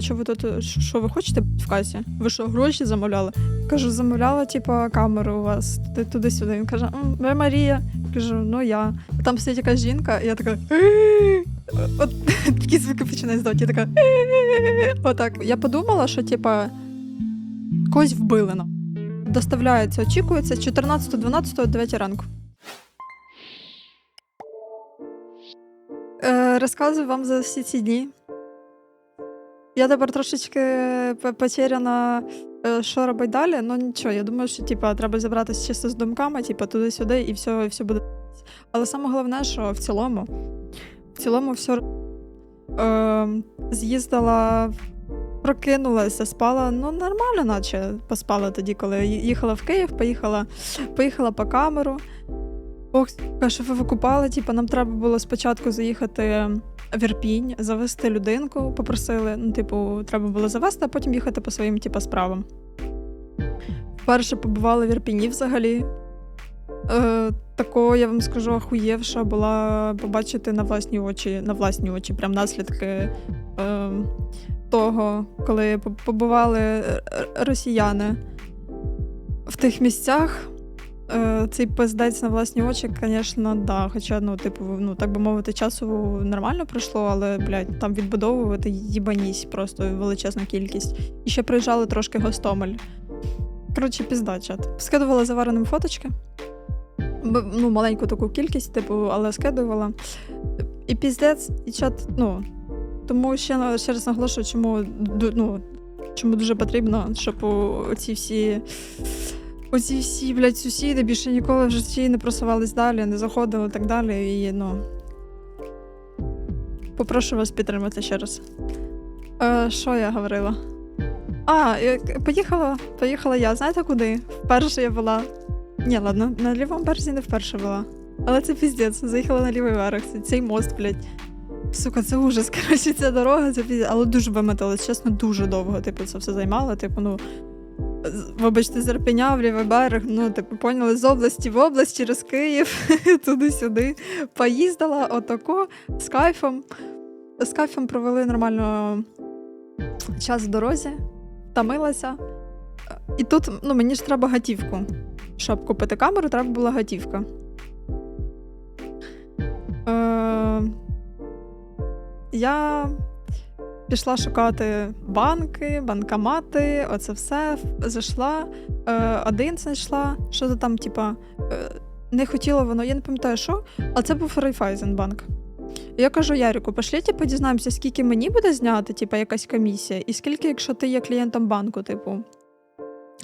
що ви тут, що що ви хочете в касі? Ви що, гроші замовляли? Кажу, замовляла, типа, камеру у вас туди- туди-сюди. Він каже, ви Марія. Кажу, ну я. Там сидить якась жінка, і я така. От такі звуки починає здавати. Я така. Отак. Я подумала, що типа когось вбили. Доставляється, очікується 14.12 9 ранку. Е, розказую вам за всі ці дні. Я тепер трошечки потеряна, е, що робити далі. Ну нічого, я думаю, що типа, треба зібратися чисто з думками, типа, туди-сюди, і все, і все буде. Але саме головне, що в цілому, в цілому все е, з'їздила, прокинулася, спала. Ну, нормально, наче поспала тоді, коли їхала в Київ, поїхала, поїхала по камеру. Ох, що ви викупали, типу, нам треба було спочатку заїхати в Ірпінь, завести людинку, попросили. Ну, типу, треба було завести, а потім їхати по своїм, типу, справам. Вперше побували в Ірпіні взагалі. Е, такого, я вам скажу, ахуєвша була побачити на власні очі, на власні очі, прям наслідки е, того, коли побували е, росіяни в тих місцях. Е, Цей пиздець на власні очі, звісно, да. Хоча, ну, типу, ну, так би мовити, часу нормально пройшло, але, блядь, там відбудовувати їбанісь просто величезна кількість. І ще приїжджали трошки Гостомель. Коротше, пізда, чат. Скидувала завареним фоточки. Ну, маленьку таку кількість, типу, але скидувала. І піздець, і чат, ну. Тому ще, ще раз наголошую, чому, ну, чому дуже потрібно, щоб оці всі. Оці всі, блядь, сусіди більше ніколи в житті не просувались далі, не заходили і так далі. І, ну. Попрошу вас підтримати ще раз. Е, що я говорила? А, поїхала, поїхала я. Знаєте куди? Вперше я була. Ні, ладно, на лівому березі не вперше була. Але це піздець, заїхала на лівий берег. Це- Цей мост, блядь. Сука, це ужас. Коротше, ця дорога, це піздець. Але дуже вимоталась, чесно, дуже довго, типу, це все займало. Типу, ну. Вибачте, з Ірпеня в лівий ну, типу, поняли, з області в область, через Київ, туди-сюди. Поїздила отако з кайфом. З кайфом провели нормально час в дорозі, втомилася. І тут ну, мені ж треба готівку. Щоб купити камеру, треба була готівка. Е, я пішла шукати банки, банкомати, оце все. Зайшла, е, один знайшла, що то там, типа, е, не хотіла воно, я не пам'ятаю, що, а це був Райфайзенбанк. Я кажу Ярику, пошли, типу, дізнаємося, скільки мені буде зняти, типу, якась комісія, і скільки, якщо ти є клієнтом банку, типу.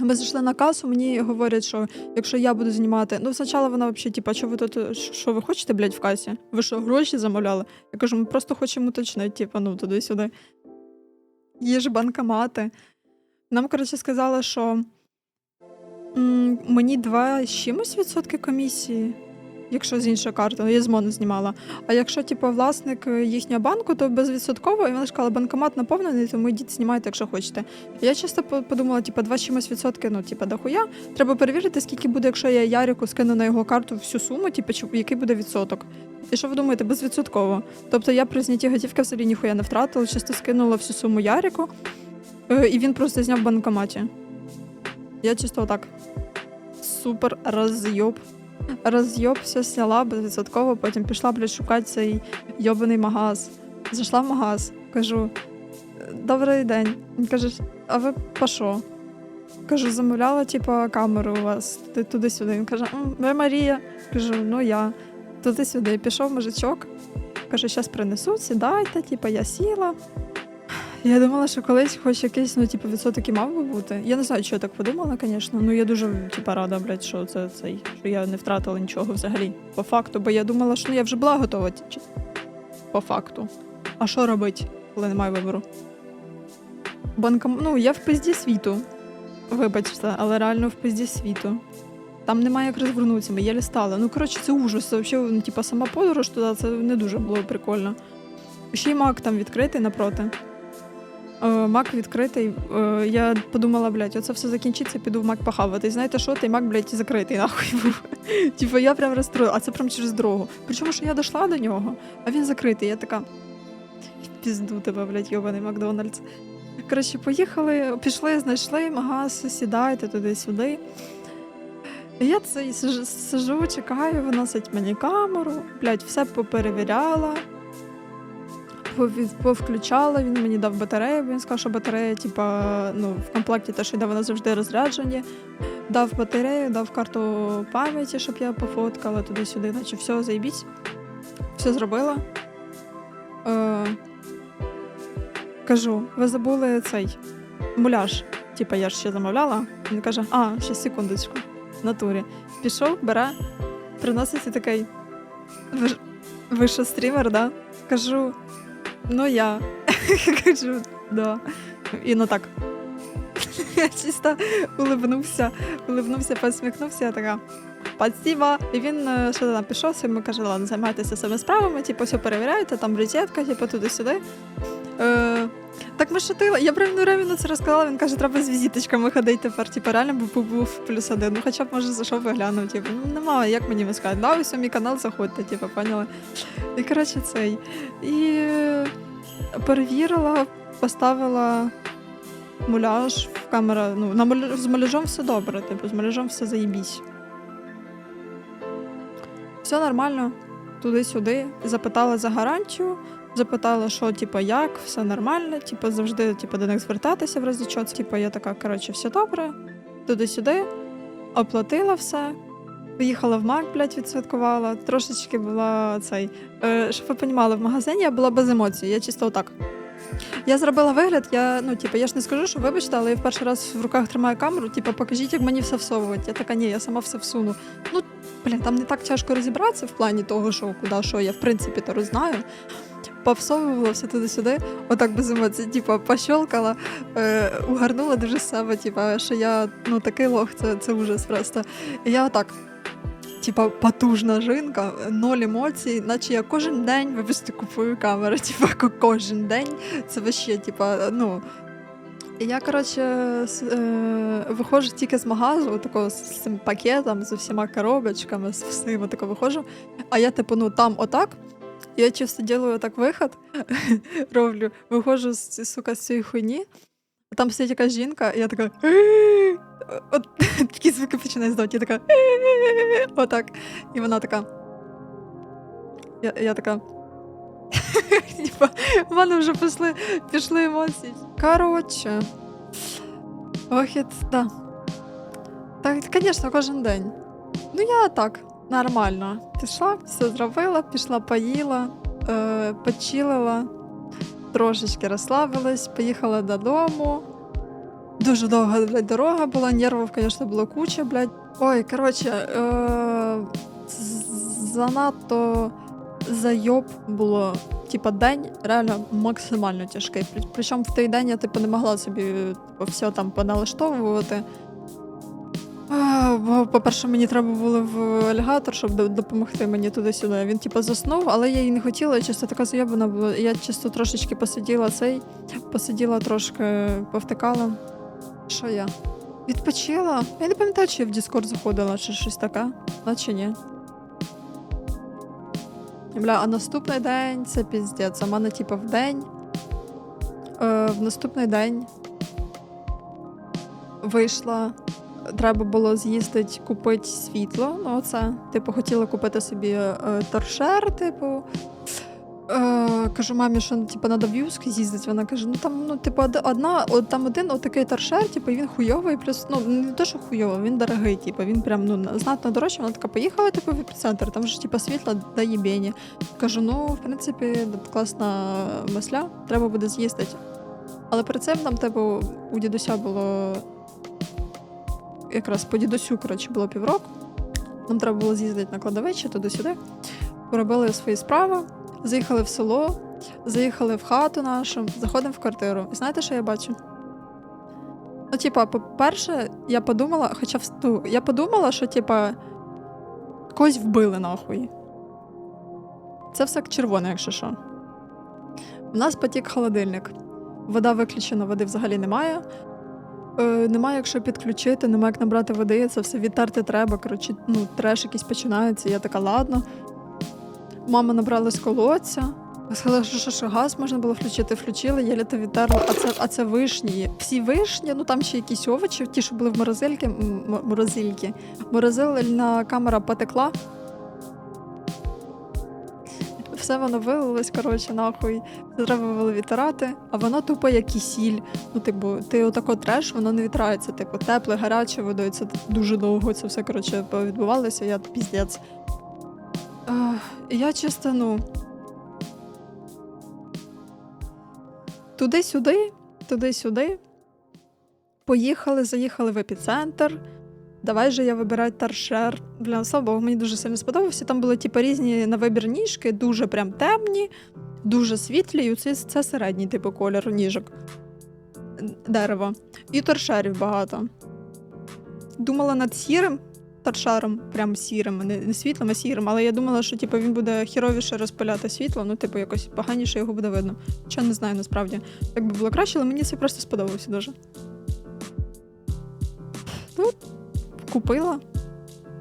Ми зайшли на касу, мені говорять, що якщо я буду знімати. Ну, спочатку вона взагалі, типа, що ви тут, що ви хочете, блядь, в касі? Ви що, гроші замовляли? Я кажу, ми просто хочемо уточнити, типа, ну, туди-сюди. Є ж банкомати. Нам, коротше, сказали, що м, мені два з чимось відсотки комісії, якщо з іншої карти, ну, я з моно знімала. А якщо, типу, власник е, їхнього банку, то безвідсотково, і вона сказала, банкомат наповнений, тому йдіть знімайте, якщо хочете. Я часто подумала, типу, два чимось відсотки, ну, типу, дохуя. Треба перевірити, скільки буде, якщо я Ярику скину на його карту всю суму, типу, який буде відсоток. І що ви думаєте, безвідсотково? Тобто я при знятті готівки взагалі ніхуя не втратила, чисто скинула всю суму Ярику, е, і він просто зняв в банкоматі. Я чисто отак. Супер розйоб. Розйоб, все сняла безвідсотково, потім пішла, блядь, шукати цей йобаний магаз. Зайшла в магаз, кажу: Добрий день. Він каже, а ви по що? Кажу, замовляла, типу, камеру у вас туди- туди-сюди. Він каже, «М, ви Марія. Кажу, ну я. Туди-сюди. Пішов мужичок. Каже, зараз принесу, сідайте, типу, я сіла. Я думала, що колись хоч якийсь, ну, типу, відсоток і мав би бути. Я не знаю, що я так подумала, звісно. Ну я дуже типу, рада, блядь, що це цей, що я не втратила нічого взагалі. По факту, бо я думала, що ну, я вже була готова. По факту. А що робити, коли немає вибору? Банком... Ну, я в пизді світу. Вибачте, але реально в пизді світу. Там немає як розвернутися, ми єлі стали. Ну, коротше, це ужас. Це взагалі, ну, типа, сама подорож туди, це не дуже було прикольно. Ще й мак там відкритий напроти. Е, мак відкритий. Е, я подумала, блядь, оце все закінчиться, піду в мак похавати. Знаєте що, той мак, блядь, закритий, нахуй був. Типу, я прям розстроїла, а це прям через дорогу. Причому, що я дійшла до нього, а він закритий. Я така. Пізду тебе, блядь, йобаний Макдональдс. Коротше, поїхали, пішли, знайшли магаз, сідайте туди-сюди. Я це сижу, чекаю, виносить мені камеру, блядь, все поперевіряла, повключала, він мені дав батарею, він сказав, що батарея, типа, ну, в комплекті те, що йде, вона завжди розряджені. Дав батарею, дав карту пам'яті, щоб я пофоткала туди-сюди, наче все, заїбіть. Все зробила. Е, кажу, ви забули цей муляж. Типа я ж ще замовляла. Він каже, а, ще секундочку, в натурі. Пішов, бере, приносить і такий. Ви, ви що стрімер, да? Кажу, ну я. Кажу, да. І ну так. Я чисто улибнувся, улибнувся, посміхнувся, я така. Спасибо. І він е, що там пішов, йому каже, ладно, займайтеся своїми справами, типу, все перевіряєте, там розетка, типу, туди-сюди. Е, так ми шутили. Я правильно Реміну це розказала, він каже, треба з візиточками ходити тепер. Типу, реально був, був плюс один. Ну, хоча б може зайшов і глянув. Типу, ну немає, як мені сказати. Да, ось у мій канал заходьте, типу, поняли. І коротше цей. І перевірила, поставила муляж в камера. Ну, на муля... з муляжом все добре, типу, з муляжом все заїбісь. Все нормально, туди-сюди. Запитала за гарантію, запитала, що, типу, як, все нормально, типу, завжди типу, до них звертатися в разі чого. Типу, я така, коротше, все добре, туди-сюди, оплатила все. Поїхала в Мак, блядь, відсвяткувала. Трошечки була цей. Е, щоб ви розуміли, в магазині я була без емоцій, я чисто отак. Я зробила вигляд, я, ну, типу, я ж не скажу, що вибачте, але я в перший раз в руках тримаю камеру, типу, покажіть, як мені все всовувати. Я така, ні, я сама все всуну. Ну, блін, там не так тяжко розібратися в плані того, що куди, що я в принципі то знаю. Повсовувала все туди-сюди, отак без емоцій, типу, пощолкала, е, угарнула дуже себе, типу, що я ну, такий лох, це, це ужас просто. І я отак. Типа потужна жінка, ноль емоцій, наче я кожен день вибачте, купую камеру, типа кожен день. Це вообще, типа, ну. Я, коротше, е, виходжу тільки з магазу, такого з цим пакетом, з усіма коробочками, з всім отако виходжу. А я, типу, ну там отак. Я чисто ділаю так виход, роблю, виходжу з ці- сука, з цієї хуйні. а Там сидить якась жінка, і я така. «Е-е-е». От такі звуки починає здавати. Я така. «Е-е-е». Отак. І вона така. Я, я така. Типа, в мене вже пішли, пішли емоції. Коротше. Ох, я, да. Так, звісно, кожен день. Ну, я так, Нормально. Пішла, все зробила, пішла, поїла, е, почилила, трошечки розслабилась, поїхала додому. Дуже довга блядь, дорога була, нервів, звісно, було куча, блядь. Ой, коротше, е, занадто зайоб було. Типа день реально максимально тяжкий. Причому в той день я типу, не могла собі типу, все там поналаштовувати. По-перше, мені треба було в алігатор, щоб допомогти мені туди-сюди. Він типу заснув, але я її не хотіла, чисто така зайобана була. Я чисто трошечки посиділа цей, посиділа трошки, повтикала. Що я? Відпочила? Я не пам'ятаю, чи я в Discord заходила, чи щось таке, наче ні. Бля, а наступний день це піздець. У мене, типу, в день. Е, в наступний день вийшла. Треба було з'їздити купити світло. Ну, оце. Типу, хотіла купити собі е, торшер, типу. Е, кажу мамі, що типу, треба в Юск з'їздити. Вона каже: ну там, ну, типу, одна, от, там один отакий торшер, типу, він хуйовий, плюс, ну, не те, що хуйовий, він дорогий, типу, він прям ну, знатно дорожчий. Вона така поїхала, типу, в епіцентр, там ж типу, світло до їбені. Кажу, ну, в принципі, класна мисля, треба буде з'їздити. Але перед цим там, типу, у дідуся було. Якраз по дідусю, коротше, було півроку. Нам треба було з'їздити на кладовище туди-сюди. Поробили свої справи, заїхали в село, заїхали в хату нашу, заходимо в квартиру. І знаєте, що я бачу? Ну, типа, по-перше, я подумала, хоча в- ну, я подумала, що, типа, когось вбили нахуй. Це все червоне, якщо що. У нас потік холодильник. Вода виключена, води взагалі немає. Е, немає, якщо підключити, немає як набрати води, це все відтерти треба. Коротше, ну, треш якийсь починається. Я така, ладно. Мама набрала з колодця, Сказали, що, що, газ можна було включити, включили, єлі то відтерли, а це, а це вишні. Всі вишні, ну там ще якісь овочі, ті, що були в морозильці, м- м- морозильки. Морозильна камера потекла. Все воно вилилось, коротше, нахуй. Це треба було відтирати, а воно тупо як кисіль. Ну, типу, ти отако треш, воно не відтирається. Типу, тепле, гаряче водою. Це дуже довго це все коротше відбувалося, я піздець. Я чисто, ну. Туди-сюди, туди-сюди. Поїхали, заїхали в епіцентр. Давай же я вибираю торшер. Бля, слава Богу, мені дуже сильно сподобався. Там були типу, різні на вибір ніжки, дуже прям темні, дуже світлі, і це, це середній типу кольор ніжок. Дерева. І торшерів багато. Думала над сірим торшером, прям сірим, не, світлим, а сірим, але я думала, що типу, він буде хіровіше розпиляти світло, ну, типу, якось поганіше його буде видно. Хоча не знаю насправді, як би було краще, але мені це просто сподобався дуже. Купила.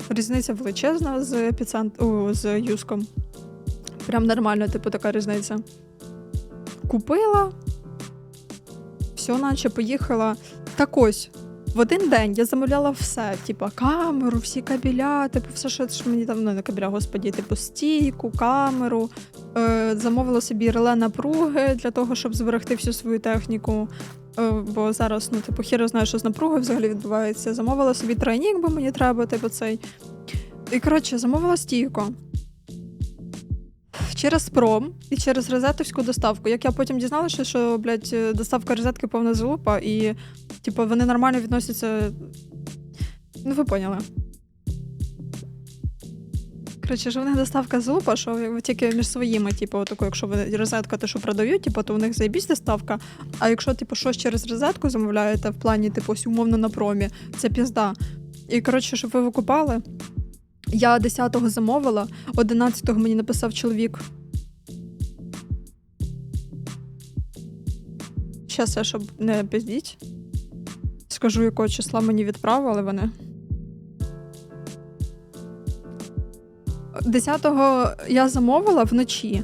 Різниця величезна з епіцент... О, з юском. Прям нормально, типу, така різниця. Купила. Все, наче поїхала. Так ось, в один день я замовляла все: типу, камеру, всі кабеля, типу, все, що, мені там ну, не кабеля, господі, типу, стійку, камеру. Е, замовила собі реле напруги для того, щоб зберегти всю свою техніку. Е, бо зараз, ну, типу, хіро знає, що з напругою взагалі відбувається. Замовила собі тройнік, бо мені треба, типу, цей. І коротше, замовила стійку. Через пром і через розетовську доставку. Як я потім дізналася, що, блядь, доставка розетки повна залупа, і, типу, вони нормально відносяться. Ну, ви поняли. Коротше, що в них доставка залупа, що тільки між своїми, типу, таку, якщо ви розетка, те, що продають, типу, то у них заєбісь доставка. А якщо, типу, щось через розетку замовляєте в плані, типу, ось умовно на промі, це пізда. І коротше, щоб ви викупали, я 10-го замовила, 11-го мені написав чоловік. Щас я, щоб не пиздіть. Скажу, якого числа мені відправили вони. 10-го я замовила вночі.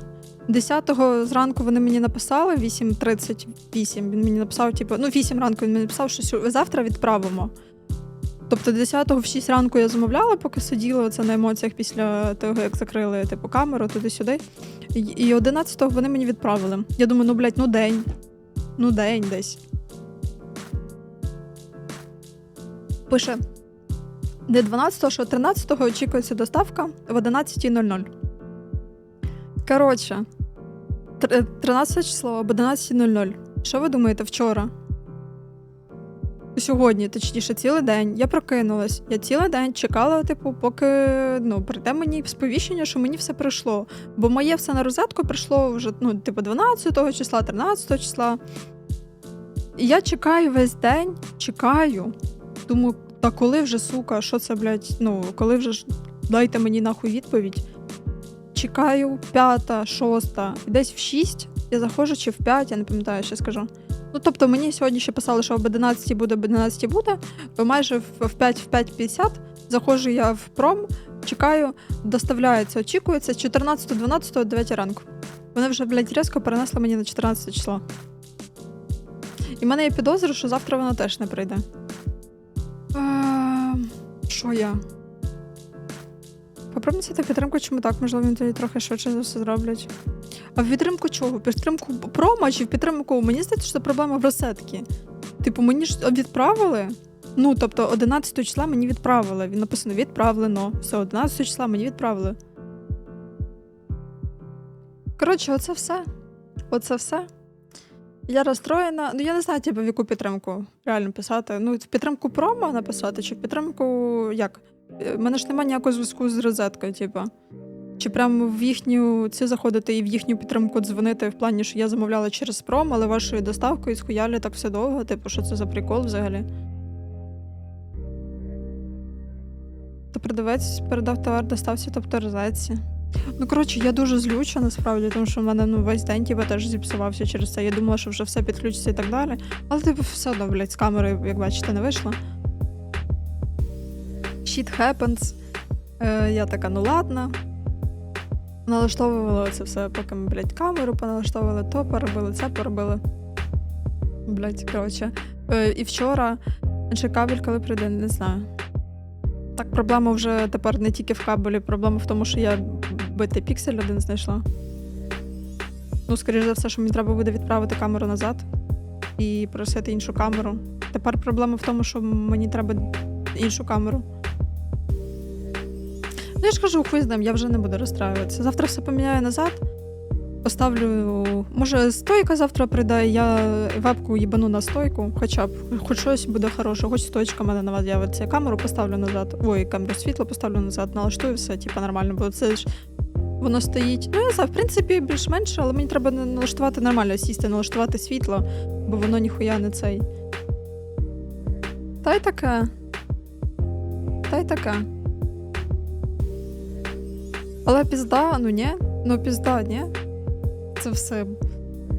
10-го зранку вони мені написали 8.38. Він мені написав, типу, ну, 8 ранку він мені написав, що завтра відправимо. Тобто 10-го в 6 ранку я замовляла, поки сиділа оце на емоціях після того, як закрили типу, камеру туди-сюди. І 11-го вони мені відправили. Я думаю, ну блядь, ну день. Ну день десь. Пише. Не 12-го, що 13-го очікується доставка в 11.00. Коротше, 13 число об 11.00. Що ви думаєте вчора? Сьогодні, точніше, цілий день я прокинулась. Я цілий день чекала, типу, поки ну, прийде мені сповіщення, що мені все прийшло. Бо моє все на розетку прийшло вже, ну, типу, 12 числа, 13 числа. І я чекаю весь день, чекаю. Думаю, та коли вже, сука, що це, блядь, ну, коли вже ж дайте мені нахуй відповідь. Чекаю, п'ята, шоста, десь в шість. Я заходжу чи в п'ять, я не пам'ятаю, що скажу. Ну, тобто мені сьогодні ще писали, що об 11 буде, об 11 буде. Майже в в 5 в 5.50 заходжу я в пром, чекаю, доставляється, очікується 14, 12, 9 ранку. Вони вже, блядь, різко перенесли мені на 14 число. І в мене є підозра, що завтра воно теж не прийде. Що я? Попробуй це підтримку, чому так, можливо, він тоді трохи швидше за все зроблять. А в підтримку чого? Підтримку промо чи в підтримку? Мені здається, що це проблема в розетки. Типу, мені ж відправили. Ну, тобто, 11 числа мені відправили. Він написано відправлено. Все, 11 числа мені відправили. Коротше, оце все. Оце все. Я розстроєна. Ну, я не знаю, типу, в яку підтримку реально писати. Ну, в підтримку промо написати, чи в підтримку як? У мене ж немає ніякого зв'язку з розеткою, типу. Чи прямо в їхню це заходити і в їхню підтримку дзвонити в плані, що я замовляла через пром, але вашою доставкою схуяли так все довго. Типу, що це за прикол взагалі? То продавець передав товар доставці та авторизації. Ну, коротше, я дуже злюча насправді, тому що в мене ну, весь день типу, теж зіпсувався через це. Я думала, що вже все підключиться і так далі. Але типу, все одно, блядь, з камери, як бачите, не вийшло. Shit happens. Е, я така, ну ладно. Налаштовували це все, поки ми, блядь, камеру поналаштовували, то поробили, це поробили. Блядь, коротше. Е, і вчора чи кабель, коли прийде, не знаю. Так, проблема вже тепер не тільки в кабелі, проблема в тому, що я битий піксель один знайшла. Ну, скоріш за все, що мені треба буде відправити камеру назад і просити іншу камеру. Тепер проблема в тому, що мені треба іншу камеру. Ну, я ж кажу, хуй я вже не буду розстраюватися. Завтра все поміняю назад. Поставлю. Може, стойка завтра прийде, я вебку їбану на стойку, хоча б хоч щось буде хороше, хоч стоечка в мене нова з'явиться. Я камеру поставлю назад. Ой, камеру світло поставлю назад, налаштую все, типу, нормально, бо це ж воно стоїть. Ну, я знаю, в принципі, більш-менше, але мені треба налаштувати нормально, сісти, налаштувати світло, бо воно ніхуя не цей. Та й таке. Та й таке. Але пізда, ну ні, ну пізда, ні. Це все.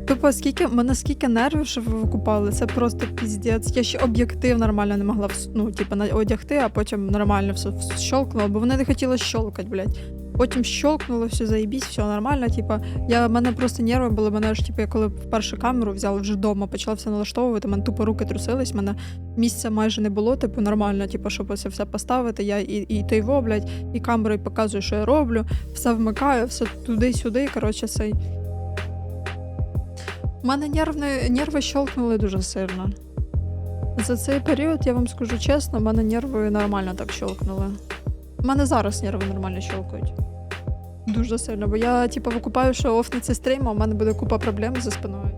Типу, скільки, мене скільки нервів, що ви викупали, це просто піздець. Я ще об'єктив нормально не могла ну, типу, одягти, а потім нормально все щолкнуло, бо вони не хотіли щолкати, блядь. Потім щолкнуло, все заєбісь, все нормально. Типу, я, мене просто нерви були, мене ж, типу, я коли вперше камеру взяла вже вдома, почала все налаштовувати, мене тупо руки трусились, мене місця майже не було, типу, нормально, типу, щоб це все поставити. Я і, і той во, блядь, і камерою показую, що я роблю, все вмикаю, все туди-сюди, коротше, цей. У мене нервні, нерви щолкнули дуже сильно. За цей період, я вам скажу чесно, в мене нерви нормально так щолкнули. У мене зараз нерви нормально щелкають. Дуже сильно, бо я, типу, викупаю, що офнеться стрім, а у мене буде купа проблем за спиною.